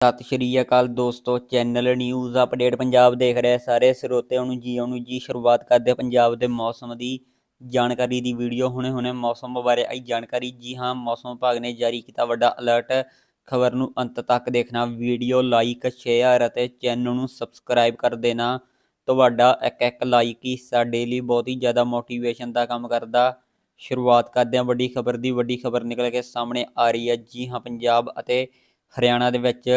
ਸਤਿ ਸ਼੍ਰੀ ਅਕਾਲ ਦੋਸਤੋ channel news update Punjab ਦੇਖ ਰਹੇ ਸਾਰੇ ਸਰੋਤਿਆਂ ਨੂੰ ਜੀ ਨੂੰ ਜੀ ਸ਼ੁਰੂਆਤ ਕਰਦੇ ਪੰਜਾਬ ਦੇ ਮੌਸਮ ਦੀ ਜਾਣਕਾਰੀ ਦੀ ਵੀਡੀਓ ਹੁਣੇ ਹੁਣੇ ਮੌਸਮ ਬਾਰੇ ਆਈ ਜਾਣਕਾਰੀ। ਜੀ ਹਾਂ, ਮੌਸਮ ਵਿਭਾਗ ਨੇ ਜਾਰੀ ਕੀਤਾ ਵੱਡਾ ਅਲਰਟ ਖਬਰ ਨੂੰ ਅੰਤ ਤੱਕ ਦੇਖਣਾ। ਵੀਡੀਓ ਲਾਈਕ ਸ਼ੇਅਰ ਅਤੇ ਚੈਨਲ ਨੂੰ ਸਬਸਕ੍ਰਾਈਬ ਕਰ ਦੇਣਾ। ਤੁਹਾਡਾ ਇੱਕ ਇੱਕ ਲਾਈਕ ਹੀ ਸਾਡੇ ਲਈ ਬਹੁਤ ਹੀ ਜ਼ਿਆਦਾ ਮੋਟੀਵੇਸ਼ਨ ਦਾ ਕੰਮ ਕਰਦਾ। ਸ਼ੁਰੂਆਤ ਕਰਦੇ ਹਾਂ ਵੱਡੀ ਖਬਰ ਦੀ। ਵੱਡੀ ਖਬਰ ਨਿਕਲ ਕੇ ਸਾਹਮਣੇ ਆ ਰਹੀ ਹੈ। ਜੀ ਹਾਂ, ਪੰਜਾਬ ਅਤੇ ਹਰਿਆਣਾ ਦੇ ਵਿੱਚ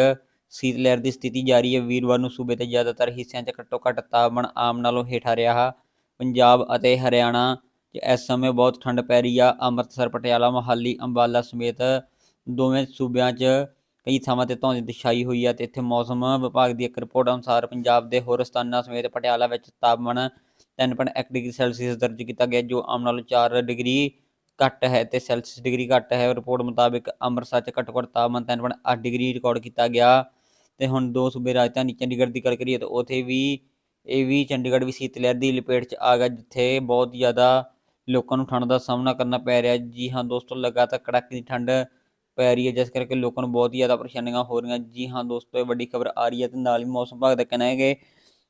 ਸੀਤ ਲਹਿਰ ਦੀ ਸਥਿਤੀ ਜਾਰੀ ਹੈ। ਵੀਰਵਾਰ ਨੂੰ ਸੂਬੇ ਦੇ ਜ਼ਿਆਦਾਤਰ ਹਿੱਸਿਆਂ 'ਚ ਘੱਟੋ ਘੱਟ ਤਾਪਮਾਨ ਆਮ ਨਾਲੋਂ ਹੇਠਾਂ ਰਿਹਾ। ਪੰਜਾਬ ਅਤੇ ਹਰਿਆਣਾ 'ਚ ਇਸ ਸਮੇਂ ਬਹੁਤ ਠੰਡ ਪੈ ਰਹੀ ਆ। ਅੰਮ੍ਰਿਤਸਰ, ਪਟਿਆਲਾ, ਮੋਹਾਲੀ, ਅੰਬਾਲਾ ਸਮੇਤ ਦੋਵੇਂ ਸੂਬਿਆਂ 'ਚ ਕਈ ਥਾਵਾਂ ਤੇ ਧੁੰਦ ਦੀ ਛਾਈ ਹੋਈ ਆ ਤੇ ਇੱਥੇ ਮੌਸਮ ਵਿਭਾਗ ਦੀ ਇੱਕ ਰਿਪੋਰਟ ਅਨੁਸਾਰ ਪੰਜਾਬ ਦੇ ਹੋਰ ਸਥਾਨਾਂ ਸਮੇਤ ਪਟਿਆਲਾ ਵਿੱਚ ਤਾਪਮਾਨ 3.1 ਡਿਗਰੀ ਸੈਲਸੀਅਸ ਦਰਜ ਕੀਤਾ ਗਿਆ, ਜੋ ਆਮ ਨਾਲੋਂ 4 ਡਿਗਰੀ ਘੱਟ ਹੈ ਤੇ ਸੈਲਸੀਅਸ ਡਿਗਰੀ ਘੱਟ ਹੈ। ਰਿਪੋਰਟ ਮੁਤਾਬਿਕ ਅੰਮ੍ਰਿਤਸਰ 'ਚ ਘੱਟੋ ਘੱਟ ਤਾਪਮਾਨ 3.8 ਡਿਗਰੀ ਰਿਕਾਰਡ ਕੀਤਾ ਗਿਆ ਤੇ ਹੁਣ ਦੋ ਸੂਬੇ ਰਾਜਧਾਨੀ ਚੰਡੀਗੜ੍ਹ ਦੀ ਗੱਲ ਕਰੀਏ ਤਾਂ ਉਥੇ ਵੀ ਇਹ ਵੀ ਚੰਡੀਗੜ੍ਹ ਵੀ ਸੀਤ ਲਹਿਰ ਦੀ ਲਪੇਟ 'ਚ ਆ ਗਿਆ ਜਿੱਥੇ ਬਹੁਤ ਜ਼ਿਆਦਾ ਲੋਕਾਂ ਨੂੰ ਠੰਡ ਦਾ ਸਾਹਮਣਾ ਕਰਨਾ ਪੈ ਰਿਹਾ। ਜੀ ਹਾਂ ਦੋਸਤੋ, ਲਗਾਤਾਰ ਕੜਾਕੇ ਦੀ ਠੰਡ ਪੈ ਰਹੀ ਹੈ, ਜਿਸ ਕਰਕੇ ਲੋਕਾਂ ਨੂੰ ਬਹੁਤ ਹੀ ਜ਼ਿਆਦਾ ਪਰੇਸ਼ਾਨੀਆਂ ਹੋ ਰਹੀਆਂ। ਜੀ ਹਾਂ ਦੋਸਤੋ, ਇਹ ਵੱਡੀ ਖਬਰ ਆ ਰਹੀ ਹੈ ਤੇ ਨਾਲ ਹੀ ਮੌਸਮ ਵਿਭਾਗ ਦਾ ਕਹਿਣਾ ਹੈ ਕਿ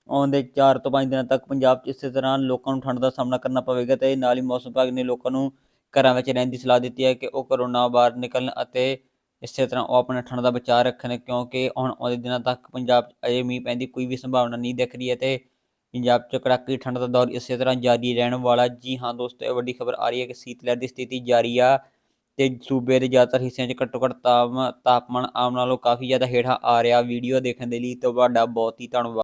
ਆਉਂਦੇ 4 ਤੋਂ 5 ਦਿਨਾਂ ਤੱਕ ਪੰਜਾਬ 'ਚ ਇਸੇ ਤਰ੍ਹਾਂ ਲੋਕਾਂ ਨੂੰ ਠੰਡ ਦਾ ਸਾਹਮਣਾ ਕਰਨਾ ਪਵੇਗਾ ਤੇ ਨਾਲ ਹੀ ਮੌਸਮ ਵਿਭਾਗ ਨੇ ਲੋਕਾਂ ਨੂੰ ਘਰਾਂ ਵਿੱਚ ਰਹਿਣ ਦੀ ਸਲਾਹ ਦਿੱਤੀ ਹੈ ਕਿ ਉਹ ਕਰੋਨਾ ਬਾਹਰ ਨਿਕਲਣ ਅਤੇ ਇਸੇ ਤਰ੍ਹਾਂ ਉਹ ਆਪਣੇ ਠੰਡ ਦਾ ਬਚਾਅ ਰੱਖਣ ਕਿਉਂਕਿ ਹੁਣ ਆਉਂਦੇ ਦਿਨਾਂ ਤੱਕ ਪੰਜਾਬ 'ਚ ਅਜੇ ਮੀਂਹ ਪੈਣ ਦੀ ਕੋਈ ਵੀ ਸੰਭਾਵਨਾ ਨਹੀਂ ਦਿਖ ਰਹੀ ਹੈ ਤੇ ਪੰਜਾਬ 'ਚ ਕੜਾਕੀ ਠੰਡ ਦਾ ਦੌਰ ਇਸੇ ਤਰ੍ਹਾਂ ਜਾਰੀ ਰਹਿਣ ਵਾਲਾ ਜੀ ਹਾਂ ਦੋਸਤੋ, ਇਹ ਵੱਡੀ ਖਬਰ ਆ ਰਹੀ ਹੈ ਕਿ ਸੀਤ ਲਹਿਰ ਦੀ ਸਥਿਤੀ ਜਾਰੀ ਆ ਤੇ ਸੂਬੇ ਦੇ ਜ਼ਿਆਦਾਤਰ ਹਿੱਸਿਆਂ 'ਚ ਘੱਟੋ ਘੱਟ ਤਾਪਮਾਨ ਤਾਪਮਾਨ ਆਮ ਨਾਲੋਂ ਕਾਫੀ ਜ਼ਿਆਦਾ ਹੇਠਾਂ ਆ ਰਿਹਾ। ਵੀਡੀਓ ਦੇਖਣ ਦੇ ਲਈ ਤੁਹਾਡਾ ਬਹੁਤ ਹੀ ਧੰਨਵਾਦ।